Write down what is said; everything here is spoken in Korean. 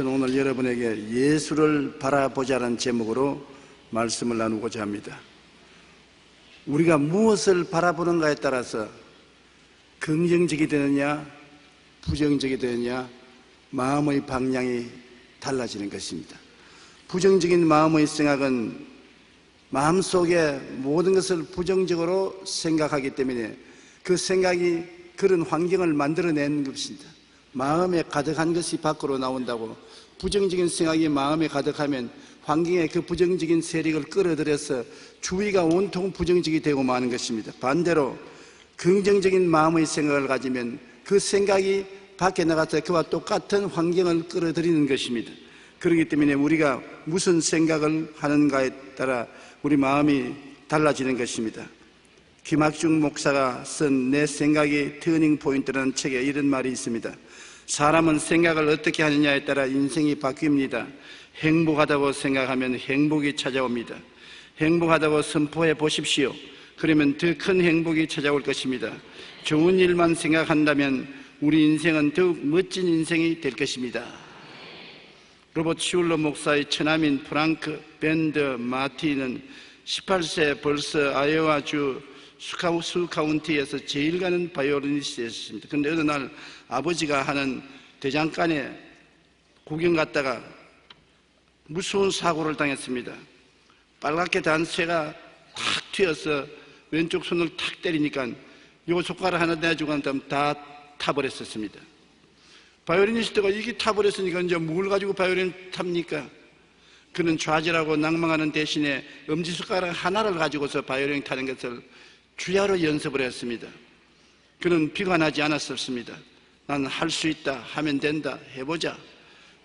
저는 오늘 여러분에게 예수를 바라보자는 제목으로 말씀을 나누고자 합니다. 우리가 무엇을 바라보는가에 따라서 긍정적이 되느냐, 부정적이 되느냐, 마음의 방향이 달라지는 것입니다. 부정적인 마음의 생각은 마음 속에 모든 것을 부정적으로 생각하기 때문에 그 생각이 그런 환경을 만들어내는 것입니다. 마음에 가득한 것이 밖으로 나온다고 부정적인 생각이 마음에 가득하면 환경에 그 부정적인 세력을 끌어들여서 주위가 온통 부정적이 되고 마는 것입니다. 반대로 긍정적인 마음의 생각을 가지면 그 생각이 밖에 나가서 그와 똑같은 환경을 끌어들이는 것입니다. 그렇기 때문에 우리가 무슨 생각을 하는가에 따라 우리 마음이 달라지는 것입니다. 김학중 목사가 쓴 내 생각이 터닝 포인트라는 책에 이런 말이 있습니다. 사람은 생각을 어떻게 하느냐에 따라 인생이 바뀝니다. 행복하다고 생각하면 행복이 찾아옵니다. 행복하다고 선포해 보십시오. 그러면 더 큰 행복이 찾아올 것입니다. 좋은 일만 생각한다면 우리 인생은 더욱 멋진 인생이 될 것입니다. 로버트 슐러 목사의 처남인 프랑크 밴드 마티는 18세 벌써 아이오와주 수카우, 카운티에서 제일 가는 바이올리니스트였습니다. 그런데 어느 날 아버지가 하는 대장간에 구경 갔다가 무서운 사고를 당했습니다. 빨갛게 단 새가 탁 튀어서 왼쪽 손을 탁 때리니까 요 손가락 하나 내주고 다 타버렸었습니다. 바이올리니스트가 이게 타버렸으니까 이제 뭘 가지고 바이올린 탑니까? 그는 좌절하고 낭망하는 대신에 엄지손가락 하나를 가지고서 바이올린 타는 것을 주야로 연습을 했습니다. 그는 비관하지 않았었습니다. 난할수 있다, 하면 된다, 해보자.